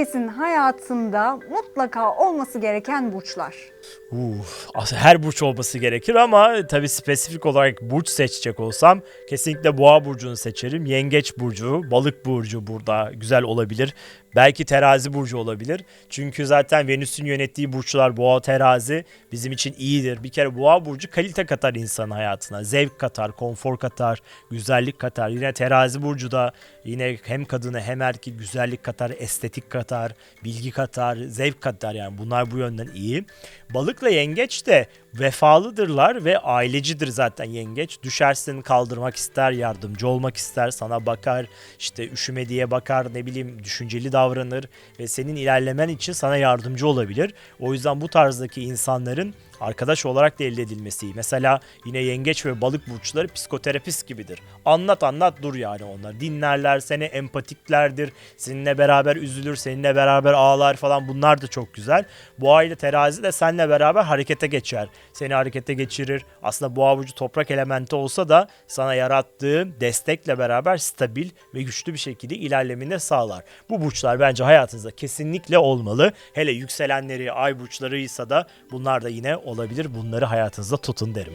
herkesin hayatında mutlaka olması gereken burçlar. Uf, her burç olması gerekir ama tabii spesifik olarak burç seçecek olsam kesinlikle boğa burcunu seçerim. Yengeç burcu, balık burcu burada güzel olabilir. Belki terazi burcu olabilir. Çünkü zaten Venüs'ün yönettiği burçlar boğa terazi bizim için iyidir. Bir kere boğa burcu kalite katar insanın hayatına. Zevk katar, konfor katar, güzellik katar. Yine terazi burcu da yine hem kadını hem erkeği güzellik katar, estetik katar, bilgi katar, zevk katar yani bunlar bu yönden iyi. Balıkla yengeç de vefalıdırlar ve ailecidir zaten yengeç. Düşersin kaldırmak ister, yardımcı olmak ister, sana bakar, işte üşüme diye bakar, ne bileyim düşünceli davranır ve senin ilerlemen için sana yardımcı olabilir. O yüzden bu tarzdaki insanların arkadaş olarak da elde edilmesi. Mesela yine yengeç ve balık burçları psikoterapist gibidir. Anlat anlat dur yani onlar. Dinlerler seni, empatiklerdir. Seninle beraber üzülür, seninle beraber ağlar falan bunlar da çok güzel. Boğa ile terazi de seninle beraber harekete geçer. Seni harekete geçirir. Aslında boğa burcu toprak elementi olsa da sana yarattığı destekle beraber stabil ve güçlü bir şekilde ilerlemeni de sağlar. Bu burçlar bence hayatınızda kesinlikle olmalı. Hele yükselenleri, ay burçlarıysa da bunlar da yine olabilir. Bunları hayatınızda tutun derim.